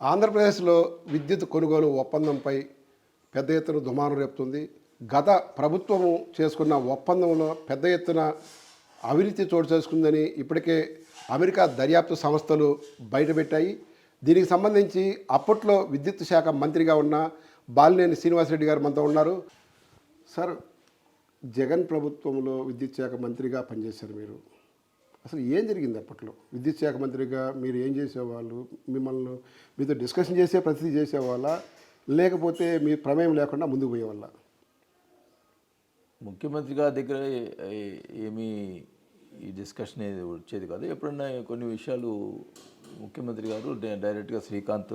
ఆంధ్రప్రదేశ్లో విద్యుత్ కొనుగోలు ఒప్పందంపై పెద్ద ఎత్తున దుమారం రేపుతుంది. గత ప్రభుత్వము చేసుకున్న ఒప్పందంలో పెద్ద ఎత్తున అవినీతి చోటు చేసుకుందని ఇప్పటికే అమెరికా దర్యాప్తు సంస్థలు బయటపెట్టాయి. దీనికి సంబంధించి అప్పట్లో విద్యుత్ శాఖ మంత్రిగా ఉన్న బాలినేని శ్రీనివాసరెడ్డి గారు మనతో ఉన్నారు. సార్ జగన్ ప్రభుత్వంలో విద్యుత్ శాఖ మంత్రిగా పనిచేశారు మీరు. అసలు ఏం జరిగింది అప్పట్లో? విద్యుత్ శాఖ మంత్రిగా మీరు ఏం చేసేవాళ్ళు? మిమ్మల్ని మీతో డిస్కషన్ చేసే ప్రతిదీ చేసేవాళ్ళ? లేకపోతే మీ ప్రమేయం లేకుండా ముందుకు పోయేవాళ్ళ? ముఖ్యమంత్రి గారి దగ్గర ఏమీ ఈ డిస్కషన్ అనేది వచ్చేది కాదు. ఎప్పుడన్నా కొన్ని విషయాలు ముఖ్యమంత్రి గారు డై- డైరెక్ట్గా శ్రీకాంత్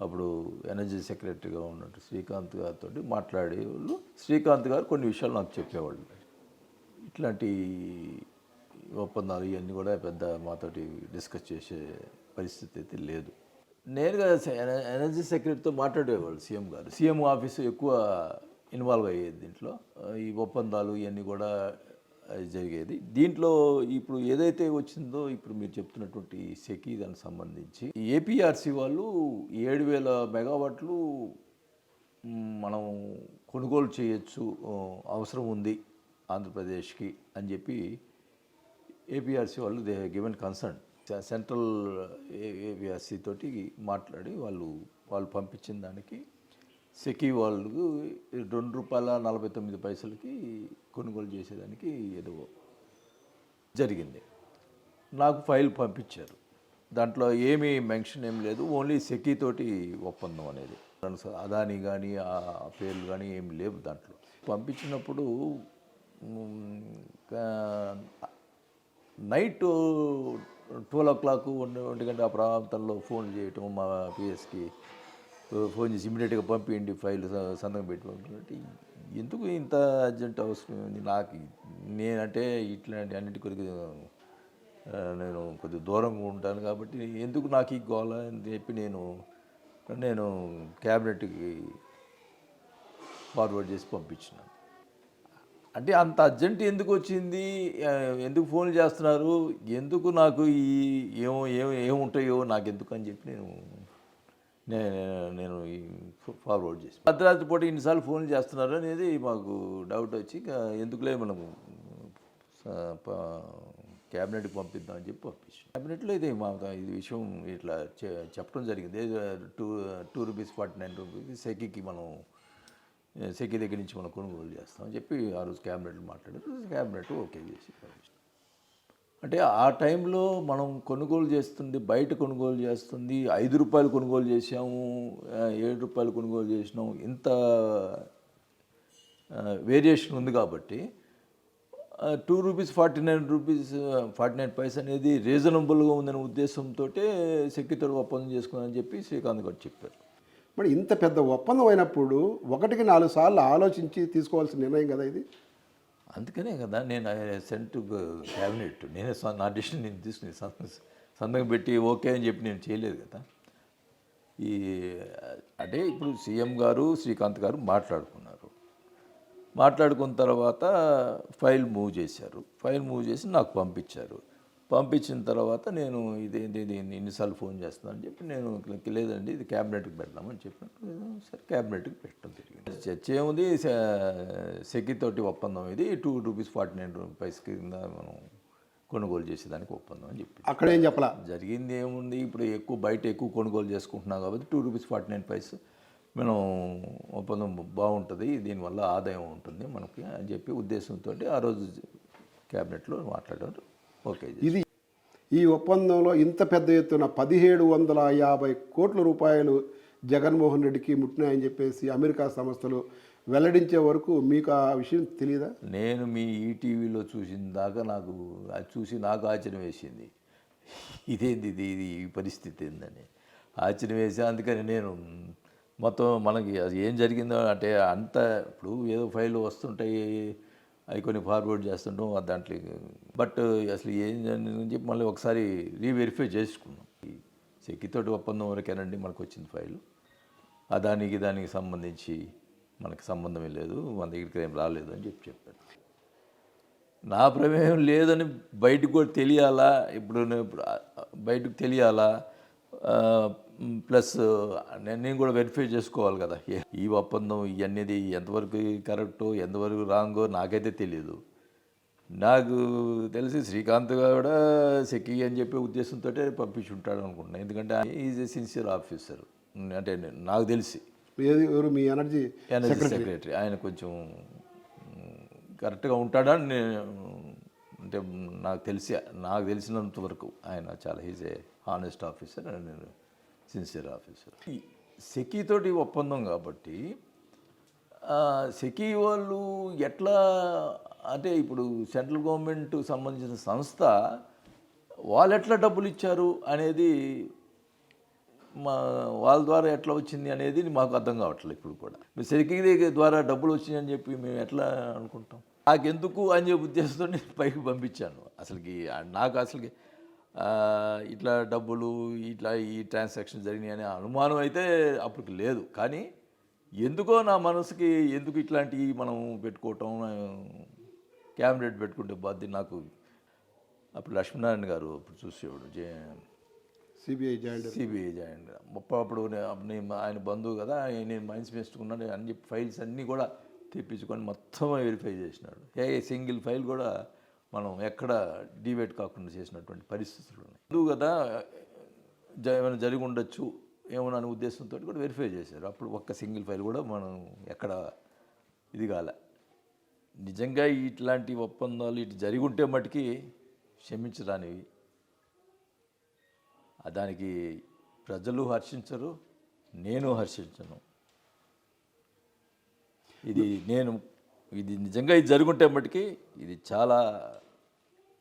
అప్పుడు ఎనర్జీ సెక్రటరీగా ఉన్నట్టు శ్రీకాంత్ గారితో మాట్లాడేవాళ్ళు. శ్రీకాంత్ గారు కొన్ని విషయాలు నాకు చెప్పేవాళ్ళు. ఇట్లాంటి ఒప్పందాలు ఇవన్నీ కూడా పెద్ద మాతోటి డిస్కస్ చేసే పరిస్థితి అయితే లేదు. నేరుగా ఎనర్జీ సెక్రటరీతో మాట్లాడేవాళ్ళు సీఎం గారు. సీఎం ఆఫీసు ఎక్కువ ఇన్వాల్వ్ అయ్యేది దీంట్లో. ఈ ఒప్పందాలు ఇవన్నీ కూడా జరిగేది. దీంట్లో ఇప్పుడు ఏదైతే వచ్చిందో ఇప్పుడు మీరు చెప్తున్నటువంటి సెకీ దానికి సంబంధించి ఏపీఆర్సీ వాళ్ళు ఏడు వేల మెగావాట్లు మనం కొనుగోలు చేయొచ్చు అవసరం ఉంది ఆంధ్రప్రదేశ్కి అని చెప్పి ఏపీఆర్సీ వాళ్ళు they given concern central APRC తోటి మాట్లాడి వాళ్ళు వాళ్ళు పంపించిన దానికి సెకీ వాళ్ళు రెండు రూపాయల నలభై తొమ్మిది పైసలకి కొనుగోలు చేసేదానికి ఏదో జరిగింది. నాకు ఫైల్ పంపించారు. దాంట్లో ఏమీ మెన్షన్ ఏం లేదు. ఓన్లీ సెకీ తోటి ఒప్పందం అనేది. అదాని కానీ ఆ పేర్లు కానీ ఏం లేవు దాంట్లో. పంపించినప్పుడు నైట్ ట్వెల్వ్ ఓ క్లాక్ ఒంటి ఒంటి గంట ఆ ప్రాంతంలో ఫోన్ చేయటం మా పిఎస్కి. ఫోన్ చేసి ఇమీడియట్గా పంపించండి ఫైల్ సంతకం పెట్టుకోవాలంటే ఎందుకు ఇంత అర్జెంట్ అవసరం ఉంది? నాకు నేనంటే ఇట్లాంటి అన్నిటి కొద్దిగా నేను కొద్ది దూరంగా ఉంటాను కాబట్టి ఎందుకు నాకు ఈ గోళ అని చెప్పి నేను నేను క్యాబినెట్కి ఫార్వర్డ్ చేసి పంపించినాను. అంటే అంత అర్జెంట్ ఎందుకు వచ్చింది? ఎందుకు ఫోన్ చేస్తున్నారు? ఎందుకు నాకు ఈ ఏమో ఏమో ఏముంటాయో నాకు ఎందుకు అని చెప్పి నేను నేను నేను ఫార్వర్డ్ చేసి. భద్రాద్రి పూట ఇన్నిసార్లు ఫోన్ చేస్తున్నారు అనేది మాకు డౌట్ వచ్చి ఎందుకులే మనము క్యాబినెట్కి పంపిద్దాం అని చెప్పి పంపించాం క్యాబినెట్లో ఇది మా ఇది విషయం ఇట్లా చె- చెప్పడం జరిగింది. Two two rupees forty nine rupees సెకీకి మనం సెకీ దగ్గర నుంచి మనం కొనుగోలు చేస్తాం అని చెప్పి ఆ రోజు క్యాబినెట్లో మాట్లాడారు. క్యాబినెట్ ఓకే చేసి అంటే ఆ టైంలో మనం కొనుగోలు చేస్తుంది బయట కొనుగోలు చేస్తుంది ఐదు రూపాయలు కొనుగోలు చేసాము ఏడు రూపాయలు కొనుగోలు చేసినాము ఇంత వేరియేషన్ ఉంది కాబట్టి two rupees forty nine rupees forty nine paise అనేది రీజనబుల్గా ఉందనే ఉద్దేశంతో సెక్యూరిటీ ఒప్పందం చేసుకుందని చెప్పి శ్రీకాంత్ గారు చెప్పారు. మరి ఇంత పెద్ద ఒప్పందం అయినప్పుడు ఒకటికి నాలుగు సార్లు ఆలోచించి తీసుకోవాల్సిన నిర్ణయం కదా ఇది? అందుకనే కదా నేను సెంట్ క్యాబినెట్ నేనే స- నా డిసిషన్ నేను తీసుకుని సం- సంతకం పెట్టి ఓకే అని చెప్పి నేను చేయలేదు కదా. ఈ అంటే ఇప్పుడు సీఎం గారు శ్రీకాంత్ గారు మాట్లాడుకున్నారు. మాట్లాడుకున్న తర్వాత ఫైల్ మూవ్ చేశారు. ఫైల్ మూవ్ చేసి నాకు పంపించారు. పంపించిన తర్వాత నేను ఇదేంటి ఇది ఎన్నిసార్లు ఫోన్ చేస్తున్నాను చెప్పి నేను "ఇట్లా లేదండి ఇది క్యాబినెట్కి పెడదామని చెప్పినట్టు సరే క్యాబినెట్కి పెట్టడం జరిగింది. చర్చ ఏముంది? సెకి తోటి ఒప్పందం ఇది two rupees forty nine rupees కింద మనం కొనుగోలు చేసేదానికి ఒప్పందం అని చెప్పి. అక్కడ ఏం చెప్పలా? జరిగింది ఏముంది? ఇప్పుడు ఎక్కువ బయట ఎక్కువ కొనుగోలు చేసుకుంటున్నాం కాబట్టి two rupees forty nine paise మనం ఒప్పందం బాగుంటుంది దీనివల్ల ఆదాయం ఉంటుంది మనకి అని చెప్పి ఉద్దేశంతో ఆ రోజు క్యాబినెట్లో మాట్లాడారు. ఓకే ఇది ఈ ఒప్పందంలో ఇంత పెద్ద ఎత్తున పదిహేడు వందల యాభై కోట్ల రూపాయలు జగన్మోహన్ రెడ్డికి ముట్టినాయని చెప్పేసి అమెరికా సంస్థలు వెల్లడించే వరకు మీకు ఆ విషయం తెలియదా నేను మీ ఈటీవీలో చూసిన దాకా నాకు అది చూసి నాకు ఆశ్చర్యం వేసింది. ఇదేంది ఇది? ఇది ఈ పరిస్థితి ఏందని. ఆశ్చర్యం వేసి అందుకని నేను మొత్తం మనకి అది ఏం జరిగిందో అంటే అంత ఇప్పుడు ఏదో ఫైల్ వస్తుంటాయి అవి కొన్ని ఫార్వర్డ్ చేస్తుంటాం ఆ దాంట్లో బట్ అసలు ఏం చెప్పి మళ్ళీ ఒకసారి రీవెరిఫై చేసుకున్నాం. ఈ సెక్కితోటి ఒప్పందం వరకేనండి మనకు వచ్చింది ఫైల్ ఆ దానికి దానికి సంబంధించి మనకి సంబంధమే లేదు మన దగ్గరికి ఏం రాలేదు అని చెప్పి చెప్పారు. నా ప్రమేయం లేదని బయటకు కూడా తెలియాలా? ఇప్పుడు నేను బయటకు తెలియాలా? ప్లస్ నేను నేను కూడా వెరిఫై చేసుకోవాలి కదా. ఈ ఒప్పందం ఇవన్నీది ఎంతవరకు కరెక్టో ఎంతవరకు రాంగో నాకైతే తెలియదు నాకు తెలిసి శ్రీకాంత్ కూడా సెక్కి అని చెప్పే ఉద్దేశంతో పంపించి ఉంటాడు అనుకుంటున్నాను ఎందుకంటే ఈజ్ ఏ సిన్సియర్ ఆఫీసర్. అంటే నాకు తెలిసి. ఏది ఎవరు? మీ ఎనర్జీ ఎనర్జీ సెక్రటరీ. ఆయన కొంచెం కరెక్ట్గా ఉంటాడని నేను అంటే నాకు తెలిసి నాకు తెలిసినంత వరకు ఆయన చాలా ఈజ్ ఏ హానెస్ట్ ఆఫీసర్ నేను సిన్సియర్ ఆఫీసర్ సెకీతోటి ఒప్పందం కాబట్టి సెకీ వాళ్ళు ఎట్లా అంటే ఇప్పుడు సెంట్రల్ గవర్నమెంట్ సంబంధించిన సంస్థ వాళ్ళు ఎట్లా డబ్బులు ఇచ్చారు అనేది మా వాళ్ళ ద్వారా ఎట్లా వచ్చింది అనేది మాకు అర్థం కావట్లేదు ఇప్పుడు కూడా. మీరు సెక్యూరిటీ ద్వారా డబ్బులు వచ్చినాయి అని చెప్పి మేము ఎట్లా అనుకుంటాం? నాకెందుకు అని చెప్పి ఉద్దేశంతో నేను పైకి పంపించాను. అసలుకి నాకు అసలుకి ఇట్లా డబ్బులు ఇట్లా ఈ ట్రాన్సాక్షన్ జరిగినాయి అనే అనుమానం అయితే అప్పటికి లేదు. కానీ ఎందుకో నా మనసుకి ఎందుకు ఇట్లాంటివి మనం పెట్టుకోవటం క్యాబినెట్ పెట్టుకుంటే బాధ్యత నాకు. అప్పుడు లక్ష్మీనారాయణ గారు అప్పుడు చూసేవాడు J CBI joint CBI joint ముప్ప అప్పుడు నేను ఆయన బంధువు కదా ఆయన నేను మైన్స్ వేసుకున్నాను అన్ని ఫైల్స్ అన్నీ కూడా తెప్పించుకొని మొత్తం వెరిఫై చేసినాడు. ఏ సింగిల్ ఫైల్ కూడా మనం ఎక్కడ డివేట్ కాకుండా చేసినటువంటి పరిస్థితులు ఉన్నాయి. ఎందుకు కదా జ- ఏమైనా జరిగి ఉండొచ్చు ఏమైనా అనే ఉద్దేశంతో కూడా వెరిఫై చేశారు. అప్పుడు ఒక్క సింగిల్ ఫైల్ కూడా మనం ఎక్కడ ఇది కాలే. నిజంగా ఇట్లాంటి ఒప్పందాలు ఇటు జరిగి ఉంటే మటుకి క్షమించరానివి. దానికి ప్రజలు హర్షించరు నేను హర్షించను. ఇది నేను ఇది నిజంగా ఇది జరుగుంటే మటుకి ఇది చాలా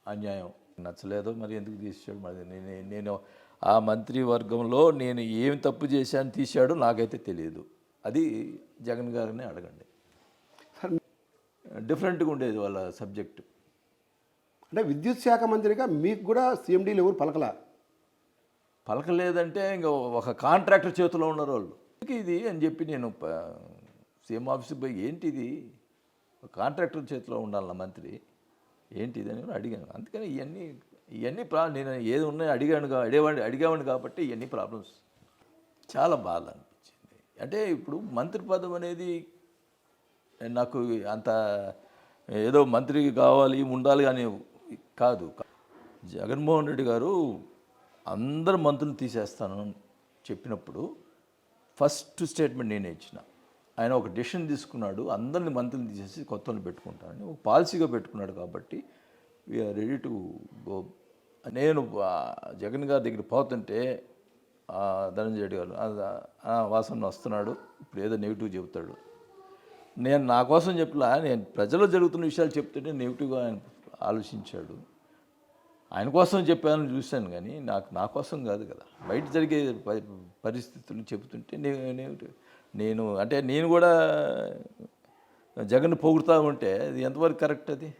అన్యాయం. నచ్చలేదో మరి ఎందుకు తీసాడు మరి నేను నేను ఆ మంత్రివర్గంలో నేను ఏం తప్పు చేశాను తీశాడో నాకైతే తెలియదు. అది జగన్ గారిని అడగండి. డిఫరెంట్గా ఉండేది వాళ్ళ సబ్జెక్టు. అంటే విద్యుత్ శాఖ మంత్రిగా మీకు కూడా సీఎండీలు ఎవరు పలకలా? పలకలేదంటే ఇంకా ఒక కాంట్రాక్టర్ చేతిలో ఉన్నారు వాళ్ళు ఇది? అని చెప్పి నేను సీఎం ఆఫీస్కి పోయి ఏంటి ఇది ఒక కాంట్రాక్టర్ చేతిలో ఉండాలి మంత్రి ఏంటి ఇది అని కూడా అడిగాను. అందుకని ఇవన్నీ ఇవన్నీ ప్రా నేను ఏది ఉన్నాయో అడిగాను కా- అడిగేవాడిని అడిగేవాడిని కాబట్టి ఇవన్నీ ప్రాబ్లమ్స్ చాలా బాధ అనిపించింది. అంటే ఇప్పుడు మంత్రి పదం అనేది నాకు అంత ఏదో మంత్రి కావాలి ఉండాలి అని కాదు. జగన్మోహన్ రెడ్డి గారు అందరు మంత్రులు తీసేస్తాను చెప్పినప్పుడు ఫస్ట్ స్టేట్మెంట్ నేనే ఇచ్చిన. ఆయన ఒక డెసిషన్ తీసుకున్నాడు అందరిని మంత్రులు తీసేసి కొత్తలు వాళ్ళని పెట్టుకుంటానని ఒక పాలసీగా పెట్టుకున్నాడు కాబట్టి వీఆర్ రెడీ టు గో నేను జగన్ గారి దగ్గర పోతుంటే ధనంజయ రెడ్డి గారు వాసన వస్తున్నాడు ఇప్పుడు ఏదో నెగిటివ్ చెబుతాడు. నేను నా కోసం చెప్పలా నేను ప్రజల్లో జరుగుతున్న విషయాలు చెప్తుంటే నెగిటివ్గా ఆయన ఆలోచించాడు. ఆయన కోసం చెప్పానని చూశాను కానీ నాకు నా కోసం కాదు కదా. బయట జరిగే పరిస్థితులు చెబుతుంటే నేను- నేను అంటే నేను కూడా జగన్ పొగుడుతూ ఉంటే అది ఎంతవరకు కరెక్ట్ అది?